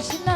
신나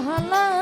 ভালা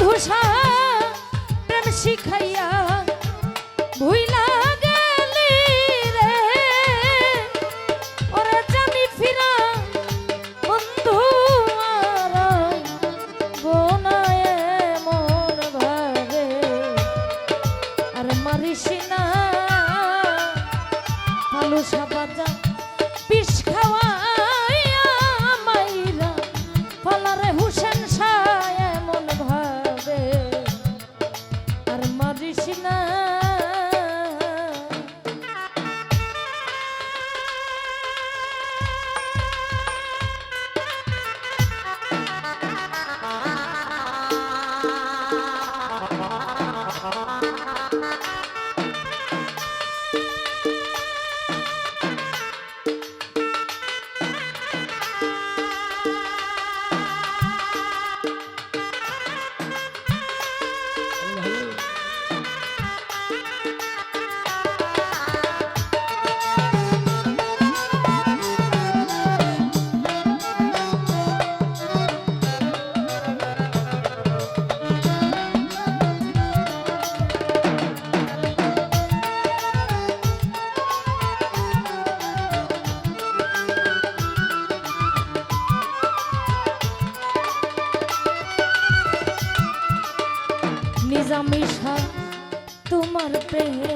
মধুসা, প্রেম শিখাইয়া ভুইলা গেলি রে। ওরে জানি ফিরা বন্ধু আর বোনায় মন ভাবে। আর মারিস না ভালো সাবাজা মিশা তোমার প্রেমে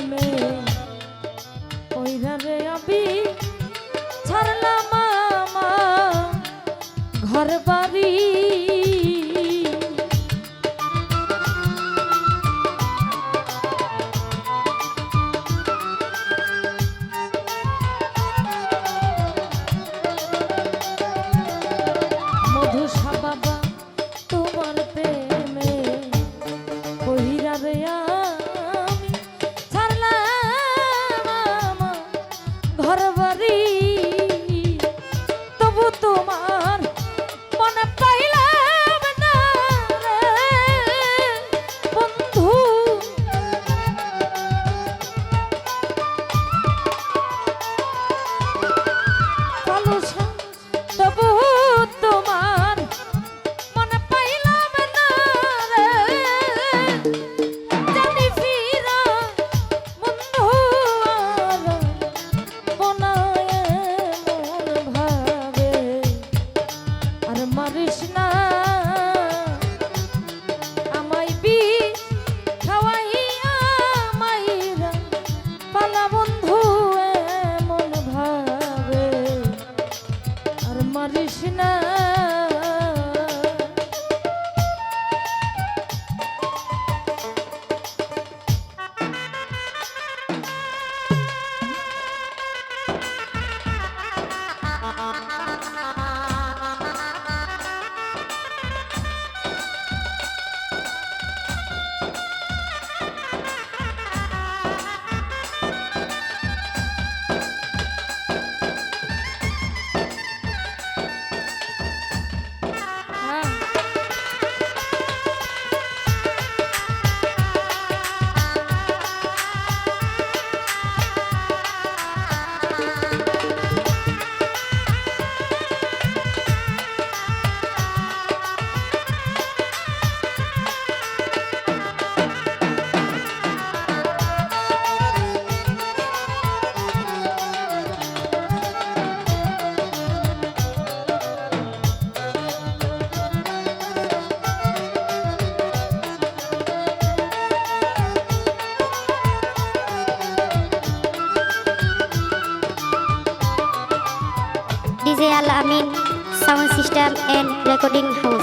System and Recording House.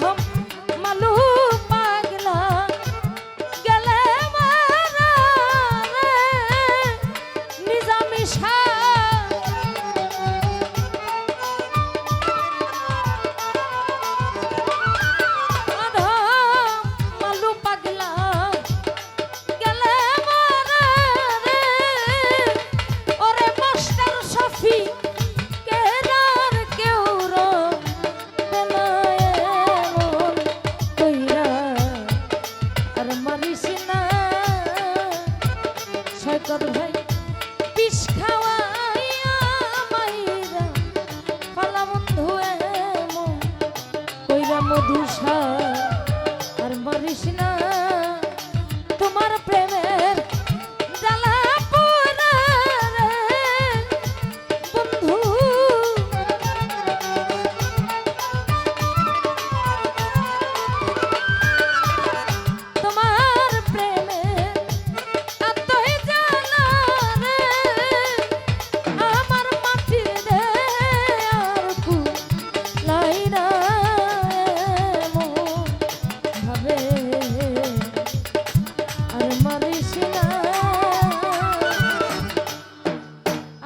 ধম মধুসা আর মরিস না